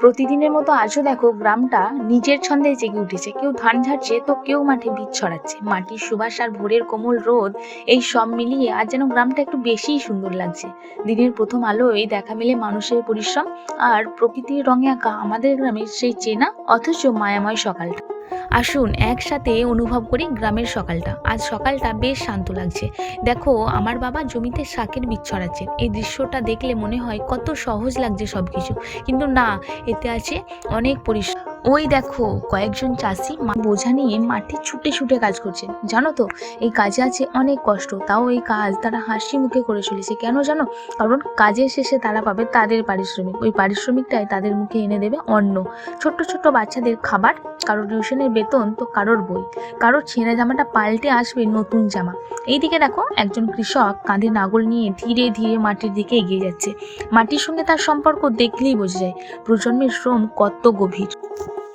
প্রতিদিনের মতো আজও দেখো গ্রামটা নিজের ছন্দে জেগে উঠেছে। কেউ ধান ঝাড়ছে, তো কেউ মাঠে বীজ ছড়াচ্ছে। মাটির সুবাস আর ভোরের কোমল রোদ, এই সব মিলিয়ে আজ যেন গ্রামটা একটু বেশিই সুন্দর লাগছে। দিনের প্রথম আলোয় দেখা মিলে মানুষের পরিশ্রম আর প্রকৃতির রঙে আঁকা আমাদের গ্রামের সেই চেনা অথচ মায়াময় সকালটা। আসুন, একসাথে অনুভব করি গ্রামের সকালটা। আজ সকালটা বেশ শান্ত লাগছে। দেখো, আমার বাবা জমিতে শাকের বীজ ছড়াচ্ছেন এই দৃশ্যটা দেখলে মনে হয় কত সহজ লাগছে সব কিছু কিন্তু না, এতে আছে অনেক পরিশ্রম। ওই দেখো, কয়েকজন চাষি বোঝা নিয়ে মাঠে ছুটে ছুটে কাজ করছেন জানো তো, এই কাজে আছে অনেক কষ্ট। তাও এই কাজ, তারা হাসি মুখে করে চলেছে। কেন জানো? কারণ কাজের শেষে তারা পাবে তাদের পারিশ্রমিক। ওই পারিশ্রমিকটাই তাদের মুখে এনে দেবে অন্ন। ছোট্ট ছোট্ট বাচ্চাদের খাবার কারোর টিউশনের বেতন তো কারোর বই। কারোর ছেঁড়া জামাটা পাল্টে আসবে নতুন জামা। এইদিকে দেখো, একজন কৃষক কাঁধে নাগল নিয়ে ধীরে ধীরে মাটির দিকে এগিয়ে যাচ্ছে। মাটির সঙ্গে তার সম্পর্ক দেখলেই বোঝা যায়, প্রজন্মের শ্রম কত গভীর।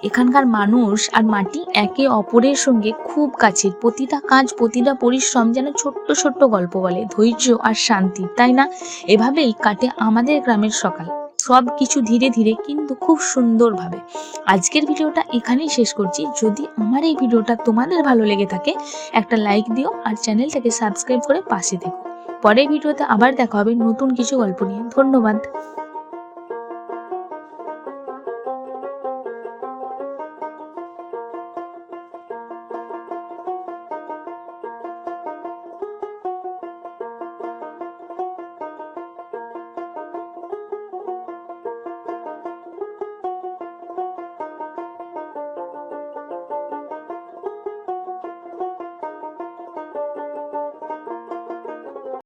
এখানকার মানুষ আর মাটি একে অপরের সঙ্গে খুব কাছের। প্রতিটা কাজ, প্রতিটা পরিশ্রম যেন ছোট্ট ছোট্ট গল্প বলে, ধৈর্য আর শান্তি, তাই না? এভাবেই কাটে আমাদের গ্রামের সকাল। সব কিছু ধীরে ধীরে কিন্তু খুব সুন্দরভাবে। আজকের ভিডিওটা এখানেই শেষ করছি। যদি আমার এই ভিডিওটা তোমাদের ভালো লেগে থাকে, একটা লাইক দিও আর চ্যানেলটাকে সাবস্ক্রাইব করে পাশে দেখো পরের ভিডিওতে আবার দেখা হবে নতুন কিছু গল্প নিয়ে। ধন্যবাদ।